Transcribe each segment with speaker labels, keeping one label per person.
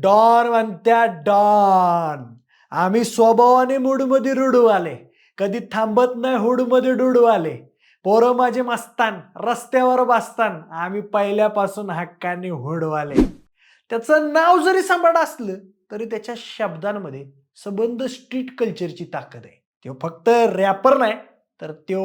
Speaker 1: Don म्हणत्या don. आम्ही स्वभावाने मूडमध्ये रुडू आले कधी थांबत नाही हुडमध्ये डुडू आले पोरं माझे मस्तान रस्त्यावर बसतान. आम्ही पहिल्यापासून हक्काने हुडवाले. त्याचं नाव जरी सांभाळ असलं तरी त्याच्या शब्दांमध्ये संबंध स्ट्रीट कल्चरची ताकद आहे. तो फक्त रॅपर नाही तर तो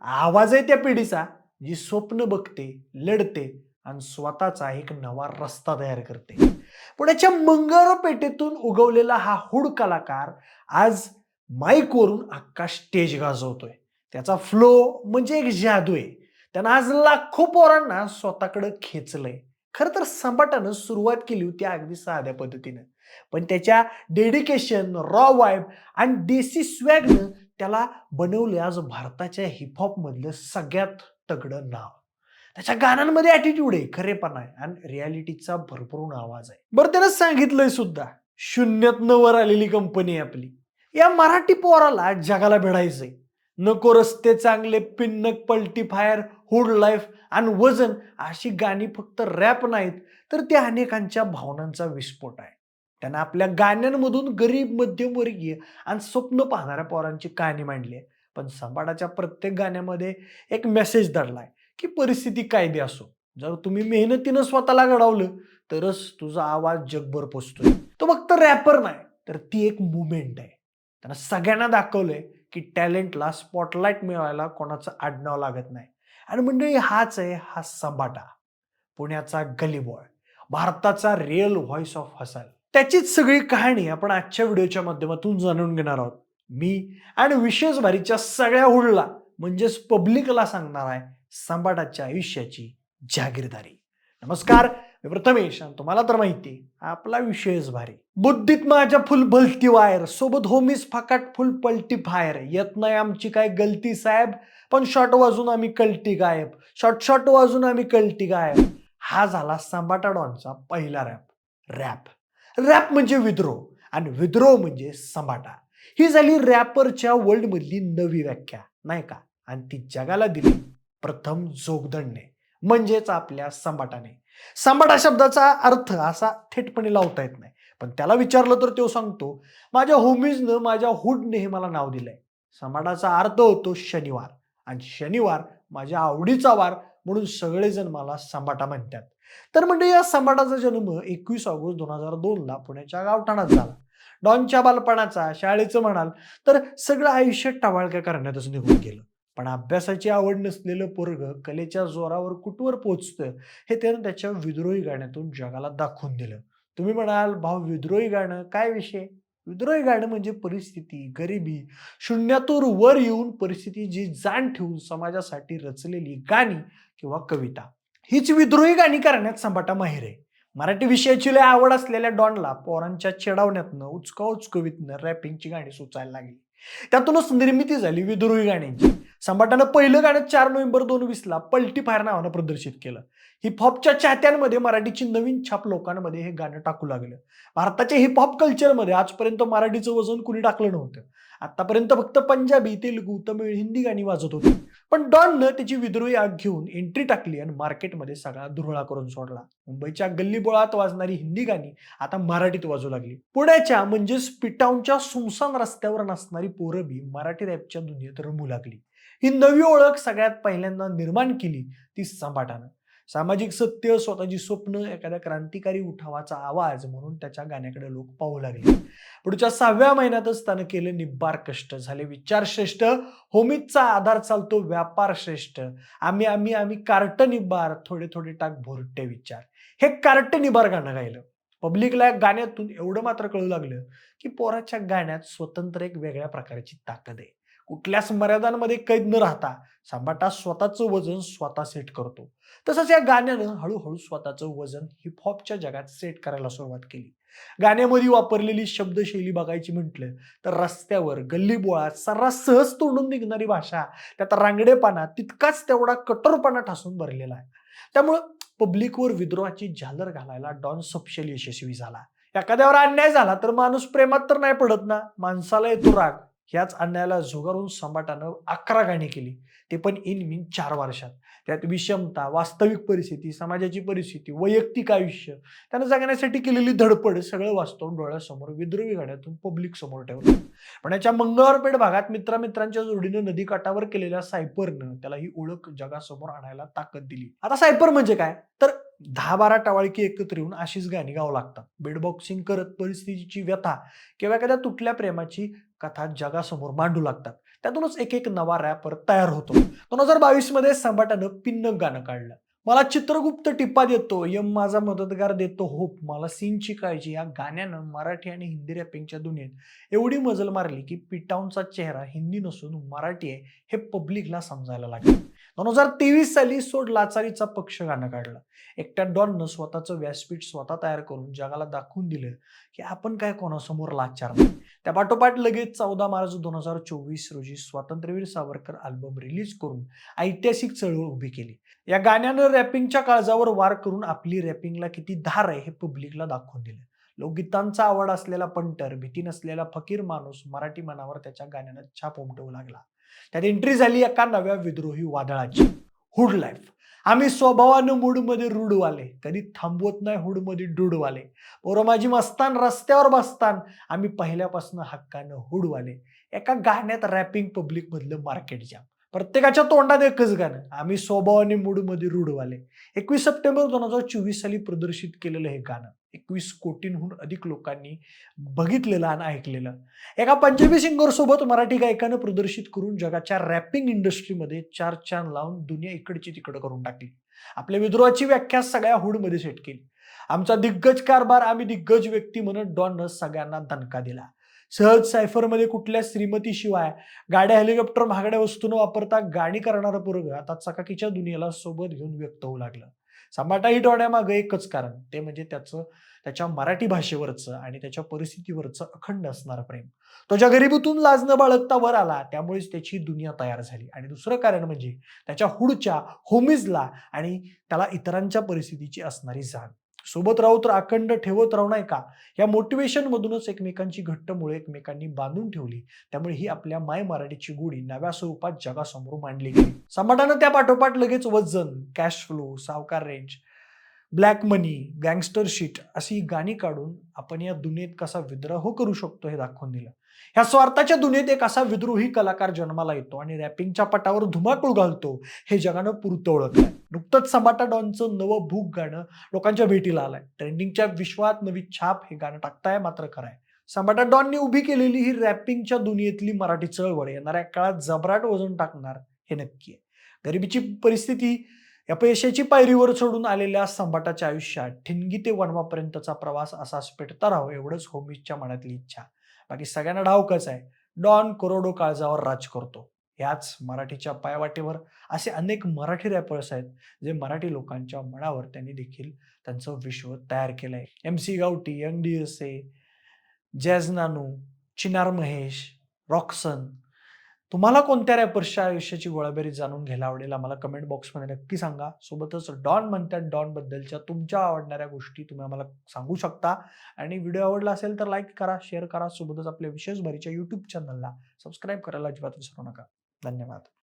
Speaker 1: आवाज आहे त्या पिढीचा जी स्वप्न बघते लढते आणि स्वतःचा एक नवा रस्ता तयार करते. पुण्याच्या मंगळपेठेतून उगवलेला हा हुड कलाकार आज माईकवरून अख्खा स्टेज गाजवतोय. त्याचा फ्लो म्हणजे एक जादू आहे. त्यानं आज लाखो पोरांना स्वतःकडे खेचलंय. खरं तर संपाटानं सुरुवात केली होती अगदी साध्या पद्धतीनं. पण त्याच्या डेडिकेशन रॉ वाईब आणि देसी स्वॅगनं त्याला बनवले आज भारताच्या हिपहॉप मधलं सगळ्यात तगडं नाव. त्याच्या गाण्यांमध्ये ॲटिट्यूड आहे. खरेपणा आहे. आणि रियालिटीचा भरपूर आवाज आहे. बरं त्यानं सांगितलंय सुद्धा शून्यात वर आलेली कंपनी आहे आपली. या मराठी पोराला जगाला भिडायचंय. नको रस्ते चांगले पिन्नक पलटी फायर हुड लाईफ आणि वजन अशी गाणी फक्त रॅप नाहीत तर ते अनेकांच्या भावनांचा विस्फोट आहे. त्यानं आपल्या गाण्यांमधून गरीब मध्यमवर्गीय आणि स्वप्न पाहणाऱ्या पोरांची कहाणी मांडली आहे. पण संपाटाच्या प्रत्येक गाण्यामध्ये एक मेसेज दडलाय. की परिस्थिती काय बी असो. जर तुम्ही मेहनतीनं स्वतःला घडवलं तरच तुझा आवाज जगभर पोचतोय. तो फक्त रॅपर नाही तर ती एक मुवमेंट आहे. त्यांना सगळ्यांना दाखवलंय की टॅलेंटला स्पॉटलाईट मिळवायला कोणाचं आडनाव लागत नाही. आणि मंडळी हाच आहे हा सबाटा पुण्याचा गलीबॉय भारताचा रिअल व्हॉइस ऑफ हसल त्याचीच सगळी कहाणी आपण आजच्या व्हिडिओच्या माध्यमातून जाणून घेणार आहोत. मी आणि विशेष भारीच्या सगळ्या हुडला म्हणजेच पब्लिकला सांगणार आहे सांबाटाच्या आयुष्याची जागीरदारी. नमस्कार मी प्रथमेश तुम्हाला तर माहिती आपला विषयच भारी. बुद्धीत माझ्या फुल भलती वायर सोबत होमीस फकाट फुल पलटी फायर. येत नाही आमची काय गलती साहेब पण शॉट वाजून आम्ही कल्टी गायब. शॉट शॉट वाजून आम्ही कल्टी गायब. हा झाला सांबाटा डॉनचा पहिला रॅप रॅप रॅप म्हणजे विद्रोह आणि विद्रोह म्हणजे संबाटा ही झाली रॅपरच्या वर्ल्डमधली नवी व्याख्या नाही का? आणि ती जगाला दिली. प्रथम जोगदंडने म्हणजेच आपल्या संबाटाने संबाटा शब्दाचा अर्थ असा थेटपणे लावता येत नाही. पण त्याला विचारलं तर तो सांगतो माझ्या होमीजनं माझ्या हुडने हे मला नाव दिलंय. संबाटाचा अर्थ होतो शनिवार. आणि शनिवार माझ्या आवडीचा वार म्हणून सगळेजण मला संबाटा म्हणतात. तर म्हणजे या संबाटाचा जन्म एकवीस ऑगस्ट दोन हजार दोनला पुण्याच्या गावठाणात झाला. डॉनच्या बालपणाचा शाळेचं म्हणाल तर सगळं आयुष्य टवाळक्या करण्यातच निघून गेलं. पण अभ्यासाची आवड नसलेलं पोरग कलेच्या जोरावर कुठवर पोचतं हे त्यानं त्याच्या विद्रोही गाण्यातून जगाला दाखवून दिलं. तुम्ही म्हणाल भाऊ विद्रोही गाणं काय विषय? विद्रोही गाणं म्हणजे परिस्थिती गरिबी शून्यातून वर येऊन परिस्थिती जी जाण ठेवून समाजासाठी रचलेली गाणी किंवा कविता. हीच विद्रोही गाणी करण्यात संभाटा माहीर आहे. मराठी विषयाची लय आवड असलेल्या डॉनला पोरांच्या चिडावण्यातनं उचका उचकवीतनं रॅपिंगची गाणी सुचायला लागली. त्यातूनच निर्मिती झाली विद्रोही गाण्यांची. संभाटानं पहिलं गाणं चार नोव्हेंबर दोन वीसला पलटी फायर नावानं प्रदर्शित केलं. हिपहॉपच्या चाहत्यांमध्ये मराठीची नवीन छाप लोकांमध्ये हे गाणं टाकू लागलं. भारताच्या हिपहॉप कल्चरमध्ये आजपर्यंत मराठीचं वजन कुणी टाकलं नव्हतं. आतापर्यंत फक्त पंजाबी तेलुगू तमिळ हिंदी गाणी वाजत होती. पण डॉननं त्याची विद्रोही आग घेऊन एंट्री टाकली आणि मार्केटमध्ये सगळा धुरळा करून सोडला. मुंबईच्या गल्लीबोळात वाजणारी हिंदी गाणी आता मराठीत वाजू लागली. पुण्याच्या म्हणजेच पिटाऊनच्या सुमसान रस्त्यावर नसणारी पोरं बी मराठी रॅपच्या दुनियेत रमू लागली. ही नवी ओळख सगळ्यात पहिल्यांदा निर्माण केली ती संभाटानं. सामाजिक सत्य स्वतःची स्वप्न एखाद्या क्रांतिकारी उठावाचा आवाज म्हणून त्याच्या गाण्याकडे लोक पाहू लागले. पुढच्या सहाव्या महिन्यातच त्यानं केले निब्बार कष्ट. झाले विचार श्रेष्ठ होमीचा आधार चालतो व्यापार श्रेष्ठ. आम्ही आम्ही आम्ही कार्ट निब्बार थोडे थोडे टाक भोरटे विचार. हे कार्ट निबार गाणं गायलं. पब्लिकला या गाण्यातून एवढं मात्र कळू लागलं की पोराच्या गाण्यात स्वतंत्र एक वेगळ्या प्रकारची ताकद आहे. कुठल्याच मर्यादांमध्ये कैद न राहता सांबाटा स्वतःचं वजन स्वतः सेट करतो. तसंच या गाण्यानं हळूहळू स्वतःचं वजन हिपहॉपच्या जगात सेट करायला सुरुवात केली. गाण्यामध्ये वापरलेली शब्दशैली बघायची म्हटलं तर रस्त्यावर गल्लीबोळात सर्रास सहज तोडून निघणारी भाषा त्यात रांगडेपणा तितकाच तेवढा कठोरपणा ठासून भरलेला आहे. त्यामुळं पब्लिकवर विद्रोहाची झालर घालायला डॉन सपशेल यशस्वी झाला. एखाद्यावर अन्याय झाला तर माणूस प्रेमात तर नाही पडत ना? माणसाला येतो राग. ह्याच अन्यायाला झुगारून संबाटानं अकरा गाणी केली. ते पण इन मीन चार वर्षात. त्यात विषमता वास्तविक परिस्थिती समाजाची परिस्थिती वैयक्तिक आयुष्य त्यांना जगण्यासाठी केलेली धडपड सगळं वास्तवून डोळ्यासमोर विद्रोही गाण्यातून पब्लिक समोर ठेवलं. पण याच्या मंगळवारपेठ भागात मित्रामित्रांच्या जोडीनं नदीकाठावर केलेल्या सायपरनं त्याला ही ओळख जगासमोर आणायला ताकद दिली. आता सायपर म्हणजे काय? तर दहा बारा टवाळकी एकत्र येऊन अशीच गाणी गावं लागतात. बेडबॉक्सिंग करत परिस्थितीची व्यथा किंवा एखाद्या तुटल्या प्रेमाची कथा जगासमोर मांडू लागतात. त्यातूनच एक एक नवा रॅपर तयार होतो. दोन हजार बावीसमध्ये संभाटानं पिन्नक गाणं काढलं. मला चित्रगुप्त टिप्पा देतो यम माझा मदतगार देतो होप मला सीनची काळजी. या गाण्यानं मराठी आणि हिंदी रॅपिंगच्या दुनियेत एवढी मजल मारली की पिटाऊनचा चेहरा हिंदी नसून मराठी आहे हे पब्लिकला समजायला लागेल. दोन हजार तेवीस साली सोड लाचारीचा पक्ष गाणं काढलं. एकट्या डॉननं स्वतःचं व्यासपीठ स्वतः तयार करून जगाला दाखवून दिलं की आपण काय कोणासमोर लाचार नाही. त्या पाठोपाठ लगेच चौदा मार्च दोन हजार चोवीस रोजी स्वातंत्र्यवीर सावरकर अल्बम रिलीज करून ऐतिहासिक चळवळ उभी केली. या गाण्यानं रॅपिंगच्या काळजावर वार करून आपली रॅपिंगला किती धार आहे हे पब्लिकला दाखवून दिलं. लोकगीतांचा आवड असलेला पंटर भीती नसलेला फकीर माणूस मराठी मनावर त्याच्या गाण्यानं छाप उमटवू लागला. त्यात एंट्री झाली एका नव्या विद्रोही वादळाची. हुड लाईफ आम्ही स्वभावानं मूडमध्ये रुडवाले कधी थांबवत नाही हुडमध्ये डुडवाले. पोरं माझी मस्तान रस्त्यावर बसतान. आम्ही पहिल्यापासून हक्कानं हुडवाले एका गाण्यात रॅपिंग पब्लिक मधलं मार्केट जाम प्रत्येकाच्या तोंडात एकच गाणं. आम्ही स्वभावाने मूडमध्ये रूढवाले. एकवीस सप्टेंबर दोन हजार चोवीस साली प्रदर्शित केलेलं हे गाणं. एकवीस कोटींहून अधिक लोकांनी बघितलेलं आणि ऐकलेलं. एका पंजाबी सिंगर सोबत मराठी गायकानं प्रदर्शित करून जगाच्या रॅपिंग इंडस्ट्रीमध्ये चार चान लावून दुनिया इकडची तिकडं करून टाकली. आपल्या विद्रोहाची व्याख्या सगळ्या हुडमध्ये सेट केली. आमचा दिग्गज कारभार आम्ही दिग्गज व्यक्ती म्हणत डॉननं सगळ्यांना दणका दिला. सहज सायफरमध्ये कुठल्या श्रीमतीशिवाय गाड्या हेलिकॉप्टर महागड्या वस्तू न वापरता गाणी करणारं पोरग आता चकाकीच्या दुनियेला सोबत घेऊन व्यक्त होऊ लागलं. समाटा हिट होण्यामागं एकच कारण ते म्हणजे त्याचं त्याच्या मराठी भाषेवरचं आणि त्याच्या परिस्थितीवरचं अखंड असणारं प्रेम. तो ज्या गरिबीतून लाजणं बाळगता वर आला त्यामुळेच त्याची दुनिया तयार झाली. आणि दुसरं कारण म्हणजे त्याच्या हुडच्या होमिजला आणि त्याला इतरांच्या परिस्थितीची असणारी जाण. सोबत राहू तर अखंड ठेवत राहू नाही का? या मोटिवेशन मधूनच एकमेकांची घट्ट मुळे एकमेकांनी बांधून ठेवली. त्यामुळे ही आपल्या माय मराठीची गोडी नव्या स्वरूपात जगासमोर मांडली गेली. समाटानं त्या पाठोपाठ लगेच वजन कॅश फ्लो सावकार range black money gangster sheet अशी गाणी काढून आपण या दुनियेत कसा विद्रोह करू शकतो हे दाखवून दिलं. ह्या स्वार्थाच्या दुनियेत एक असा विद्रोही कलाकार जन्माला येतो आणि रॅपिंगच्या पटावर धुमाकूळ घालतो हे जगानं पुरतं ओळखलं नुकतंच समाटा डॉनचं नवं भूक गाणं लोकांच्या भेटीला आलंय. ट्रेंडिंगच्या विश्वात नवी छाप हे गाणं टाकताय मात्र खरंय. समाटा डॉनने उभी केलेली ही रॅपिंगच्या दुनियेतली मराठी चळवळ येणाऱ्या काळात जबराट वजन टाकणार हे नक्की आहे. गरिबीची परिस्थिती अपयशाची पायरीवर सोडून आलेल्या संभाटाच्या आयुष्यात ठिणगी ते वनवापर्यंतचा प्रवास असाच पेटता राहावं एवढंच होमीच्या मनातली इच्छा. बाकी सगळ्यांना डावकच आहे. डॉन करोडो काळजावर राज करतो. ह्याच मराठीच्या पायवाटेवर असे अनेक मराठी रॅपर्स आहेत जे मराठी लोकांच्या मनावर त्यांनी देखील त्यांचं विश्व तयार केलंय. M C Gawthi Young D S A Jazz Nanu Chinar Mahesh Roxon तुम्हाला कोणत्या रॅपर्सच्या आयुष्याची गोळाबेरी जाणून घ्यायला आवडेल आम्हाला कमेंट बॉक्समध्ये नक्की सांगा. सोबतच डॉन म्हणतात डॉन बद्दलच्या तुमच्या आवडणाऱ्या गोष्टी तुम्ही आम्हाला सांगू शकता. आणि व्हिडिओ आवडला असेल तर लाईक करा शेअर करा. सोबतच आपल्या विशेष भरीच्या यूट्यूब चॅनलला सबस्क्राईब करायला अजिबात विसरू नका. धन्यवाद.